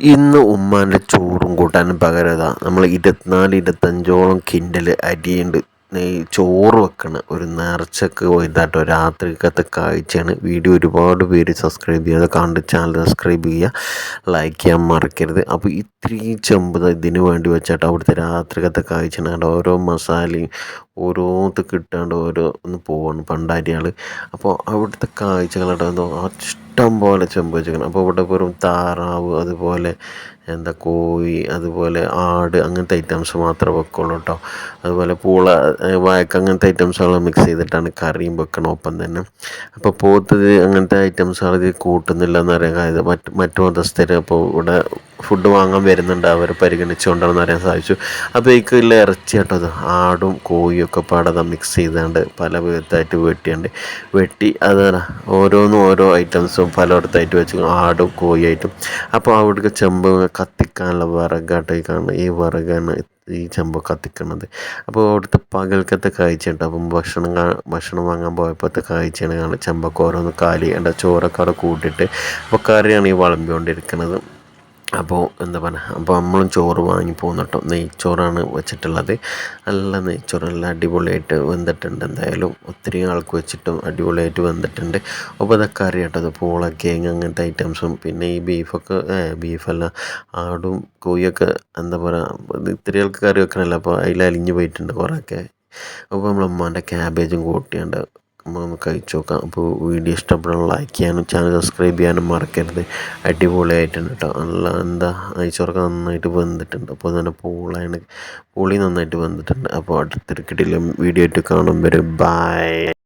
ഇന്ന് ഉമ്മാന്റെ ചോറും കൂട്ടാനും പകരം ഇതാ നമ്മൾ ഇരുപത്തിനാല് ഇരുപത്തഞ്ചോളം കിൻഡൽ അരിയുണ്ട്. ചോറ് വെക്കണ. ഒരു നേർച്ചക്ക് ഇതാട്ടോ. രാത്രിക്കത്തെ കാഴ്ചയാണ്. വീഡിയോ ഒരുപാട് പേര് സബ്സ്ക്രൈബ് ചെയ്യാതെ കണ്ട് ചാനൽ സബ്സ്ക്രൈബ് ചെയ്യുക ലൈക്ക് ചെയ്യാൻ മറക്കരുത്. അപ്പോൾ ഇത്രയും ചെമ്പ് ഇതിന് വേണ്ടി വെച്ചാട്ടോ അവിടുത്തെ രാത്രിക്കത്തെ കാഴ്ചയാണ്. അവിടെ ഓരോ മസാലയും ഓരോത്ത് കിട്ടാണ്ട് ഓരോ ഒന്ന് പോവാണ് പണ്ടാരിയാൾ അപ്പോൾ അവിടുത്തെ കാഴ്ചകളുടെ എന്തോ ഇഷ്ടം പോലെ ചെമ്പ് വെച്ചിരിക്കണം അപ്പോൾ ഇവിടെ വെറും താറാവ് അതുപോലെ എന്താ കോഴി അതുപോലെ ആട് അങ്ങനത്തെ ഐറ്റംസ് മാത്രമേ വെക്കുള്ളൂ കേട്ടോ അതുപോലെ പൂള വായക്ക അങ്ങനത്തെ ഐറ്റംസുകൾ മിക്സ് ചെയ്തിട്ടാണ് കറിയും വെക്കണം ഒപ്പം തന്നെ. അപ്പോൾ പോത്തത് അങ്ങനത്തെ ഐറ്റംസുകൾ ഇത് കൂട്ടുന്നില്ല എന്നറിയാൻ കാര്യം. മറ്റ് മറ്റു മതസ്ഥർ അപ്പോൾ ഇവിടെ ഫുഡ് വാങ്ങാൻ വരുന്നുണ്ട്. അവർ പരിഗണിച്ചുകൊണ്ടാണെന്ന് അറിയാൻ സാധിച്ചു. അപ്പോൾ ഇതിൽ ഇറച്ചി കേട്ടോ അത്. ആടും കോഴിയും ഒക്കെ പാടത മിക്സ് ചെയ്താണ്ട് പല വിധത്തായിട്ട് വെട്ടിയുണ്ട് വെട്ടി അത് ഓരോന്നും ഓരോ ഐറ്റംസും പലയിടത്തായിട്ട് വെച്ച് ആടും കോഴിയായിട്ടും. അപ്പോൾ അവിടേക്ക് ചെമ്പ് കത്തിക്കാനുള്ള വിറകായിട്ട് കാണുന്നത് ഈ വിറകാണ് ഈ ചെമ്പ് കത്തിക്കുന്നത്. അപ്പോൾ അവിടുത്തെ പകൽക്കത്തെ കാഴ്ച ഉണ്ട് അപ്പം ഭക്ഷണം ഭക്ഷണം വാങ്ങാൻ പോയപ്പോഴത്തെ കാഴ്ചയാണ് കാണുന്നത്. ചെമ്പൊക്കെ ഓരോന്ന് കാലി എന്റെ ചോറൊക്കെ അവിടെ കൂട്ടിയിട്ട്. അപ്പോൾ കറിയാണ് ഈ വിളമ്പിക്കൊണ്ടിരിക്കുന്നത്. അപ്പോൾ എന്താ പറയുക അപ്പോൾ നമ്മളും ചോറ് വാങ്ങി പോകുന്ന കേട്ടോ നെയ്ച്ചോറാണ് വെച്ചിട്ടുള്ളത്. നല്ല നെയ്ച്ചോറ് നല്ല അടിപൊളിയായിട്ട് വെന്തിട്ടുണ്ട്. എന്തായാലും ഒത്തിരി ആൾക്ക് വെച്ചിട്ടും അടിപൊളിയായിട്ട് വെന്തിട്ടുണ്ട്. അപ്പോൾ ഇതൊക്കെ അറിയാട്ടോ. പൂള കേങ്ങ് അങ്ങനത്തെ ഐറ്റംസും പിന്നെ ഈ ബീഫൊക്കെ ബീഫല്ല ആടും കോഴിയൊക്കെ എന്താ പറയുക ഇത്തിരി ആൾക്ക് കറി വെക്കണമല്ലോ. അപ്പോൾ അതിൽ അലിഞ്ഞു പോയിട്ടുണ്ട് കുറേയൊക്കെ. അപ്പോൾ നമ്മൾ ഉമ്മാന്റെ ക്യാബേജും കൂട്ടിയുണ്ട് നമുക്ക് കഴിച്ചു നോക്കാം. അപ്പോൾ വീഡിയോ ഇഷ്ടപ്പെടാൻ ലൈക്ക് ചെയ്യാനും ചാനൽ സബ്സ്ക്രൈബ് ചെയ്യാനും മറക്കരുത്. അടിപൊളിയായിട്ടുണ്ട് കേട്ടോ. നല്ല എന്താ നെയ്ച്ചോറൊക്കെ നന്നായിട്ട് വെന്തിട്ടുണ്ട്. അപ്പോൾ തന്നെ പൂളാണ് പൂളി നന്നായിട്ട് വെന്തിട്ടുണ്ട്. അപ്പോൾ അടുത്തൊരു വീഡിയോ ആയിട്ട് കാണും. വരെ. ബൈ